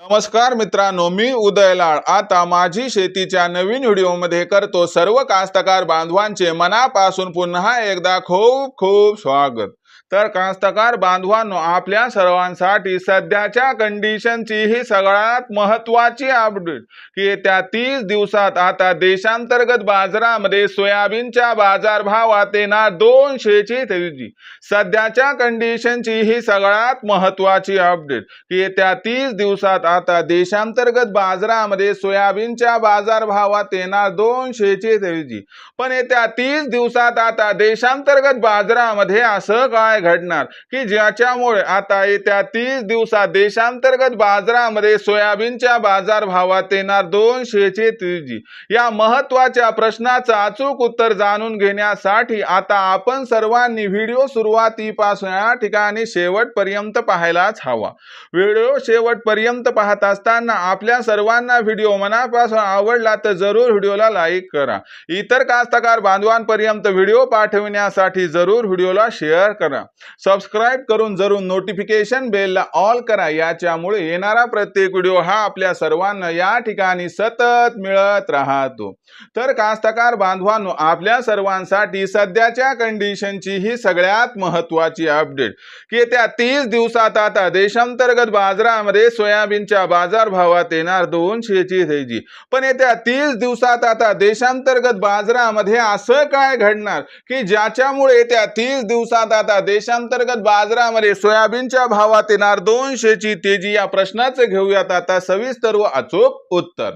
नमस्कार मित्रांनो मी उदयलाळ आता माझी शेतीच्या नवीन व्हिडिओमध्ये करतो सर्व कास्तकार बांधवांचे मनापासून पुन्हा एकदा खूप खूप स्वागत. तर कास्तकार बांधवांनो आपल्या सर्वांसाठी सध्याच्या कंडिशनची ही सगळ्यात महत्वाची अपडेट की येत्या तीस दिवसात आता देशांतर्गत बाजारामध्ये सोयाबीनच्या बाजारभावात येणार दोनशेची तेजी. सध्याच्या कंडिशनची ही सगळ्यात महत्वाची अपडेट की येत्या तीस दिवसात आता देशांतर्गत बाजारामध्ये सोयाबीनच्या बाजारभावात येणार दोनशेची तेजी. पण येत्या तीस दिवसात आता देशांतर्गत बाजारामध्ये असं काय घडणार? की ज्याच्यामुळे आता येत्या तीस दिवसात देशांतर्गत बाजारामध्ये सोयाबीनच्या बाजारभावात येणार दोनशे तेजी या महत्त्वाच्या प्रश्नाचं अचूक उत्तर जाणून घेण्यासाठी आता आपण सर्वांनी व्हिडिओ सुरुवातीपासून या ठिकाणी शेवटपर्यंत पाहायलाच हवा. व्हिडिओ शेवटपर्यंत पाहत असताना आपल्या सर्वांना व्हिडिओ मनापासून आवडला तर जरूर व्हिडिओला लाईक करा. इतर कास्तकार बांधवांपर्यंत व्हिडिओ पाठविण्यासाठी जरूर व्हिडिओला शेअर करा. सबस्क्राईब करून जरूर नोटिफिकेशन बेलला ऑल करा. याच्यामुळे येणारा प्रत्येक व्हिडिओ हा आपल्या सर्वांना या ठिकाणी सतत मिळत राहतो. तर कास्तकार बांधवांनो आपल्या सर्वांसाठी सध्याच्या कंडिशनची ही सगळ्यात महत्वाची अपडेट की येत्या तीस दिवसात आता देशांतर्गत बाजारामध्ये सोयाबीनच्या बाजारभावात येणार दोनशेची तेजी. पण येत्या तीस दिवसात आता देशांतर्गत बाजारामध्ये असं काय घडणार की ज्याच्यामुळे येत्या तीस दिवसात आता देशांतर्गत बाजारामध्ये सोयाबीनच्या भावात येणार दोनशेची तेजी या प्रश्नाचं घेऊयात. आता सविस्तर व अचूक उत्तर.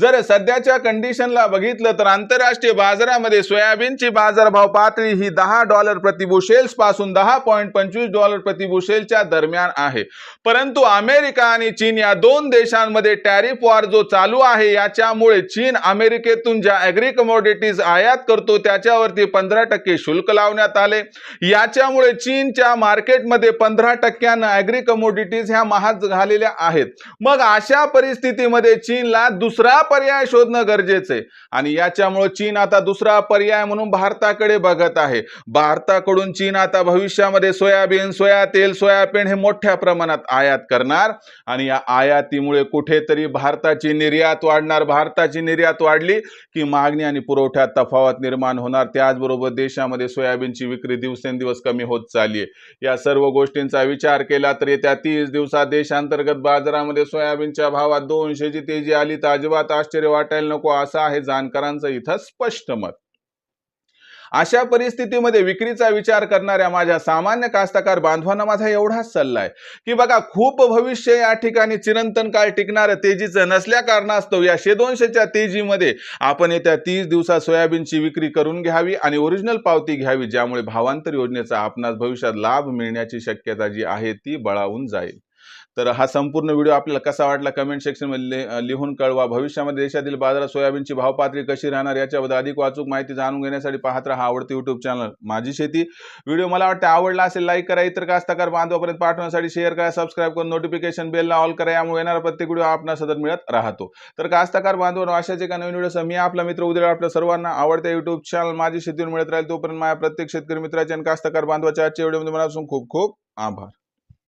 जर सध्याच्या कंडिशनला बघितलं तर आंतरराष्ट्रीय बाजारामध्ये सोयाबीनची बाजारभाव पातळी ही दहा डॉलर प्रतिबुशेल्सपासून दहा पॉईंट पंचवीस डॉलर प्रतिबुशेलच्या दरम्यान आहे. परंतु अमेरिका आणि चीन या दोन देशांमध्ये टॅरिफ वॉर जो चालू आहे याच्यामुळे चीन अमेरिकेतून ज्या ॲग्री कमोडिटीज आयात करतो त्याच्यावरती पंधरा टक्के शुल्क लावण्यात आले. याच्यामुळे चीनच्या मार्केटमध्ये पंधरा टक्क्यानं ॲग्री कमोडिटीज ह्या महाग झालेल्या आहेत. मग अशा परिस्थितीमध्ये चीनला दुसरा पर्याय शोधणं गरजेचं आहे. आणि याच्यामुळे चीन आता दुसरा पर्याय म्हणून भारताकडे बघत आहे. भारताकडून चीन आता भविष्यामध्ये सोयाबीन सोया तेल सोयाबीन हे मोठ्या प्रमाणात आयात करणार. आणि या आयातीमुळे कुठेतरी भारताची निर्यात वाढणार. भारताची निर्यात वाढली की मागणी आणि पुरवठ्यात तफावत निर्माण होणार. त्याचबरोबर देशामध्ये सोयाबीनची विक्री दिवसेंदिवस कमी होत चालली आहे. या सर्व गोष्टींचा विचार केला तर येत्या तीस दिवसात देशांतर्गत बाजारामध्ये सोयाबीनच्या भावात दोनशेची तेजी आली तर अजिबात आश्चर्य वाटायला नको असं आहे जाणकारांचं इथं स्पष्ट मत. अशा परिस्थितीमध्ये विक्रीचा विचार करणाऱ्या माझ्या सामान्य कास्तकार बांधवांना माझा एवढाच सल्ला आहे की बघा खूप भविष्य या ठिकाणी चिरंतन काळ टिकणारं तेजीचं नसल्या कारणास्तव या शे दोनशेच्या तेजीमध्ये आपण येत्या तीस दिवसात सोयाबीनची विक्री करून घ्यावी आणि ओरिजिनल पावती घ्यावी ज्यामुळे भावांतर योजनेचा आपणास भविष्यात लाभ मिळण्याची शक्यता जी आहे ती बळावून जाईल. तर हा संपूर्ण व्हिडिओ आपल्याला कसा वाटला कमेंट सेक्शनमध्ये लिहून कळवा. भविष्यामध्ये देशातील बाजारात सोयाबीनची भाव पातळी कशी राहणार याच्याबद्दल अधिक वाचूक माहिती जाणून घेण्यासाठी पाहत राहा आवडते युट्यूब चॅनल माझी शेती. व्हिडिओ मला वाटतं आवडला असेल लाईक करा इतर कास्तकार बांधवापर्यंत पाठवण्यासाठी शेअर करा सबस्क्राईब करून नोटिफिकेशन बेलला ऑल करा. यामुळे येणारा प्रत्येक व्हिडिओ आपणास सतत मिळत राहतो. तर कास्तकार बांधवांना अशाच एका नवीन व्हिडिओ मी आपला मित्र उद्या आपल्या सर्वांना आवडत्या युट्यूब चॅनल माझी शेतीवर मिळत राहील तोपर्यंत माझ्या प्रत्येक शेतकरी मित्राच्या आणि कास्तकार बांधवाच्या आजच्या व्हिडिओमध्ये मनापासून खूप खूप आभार.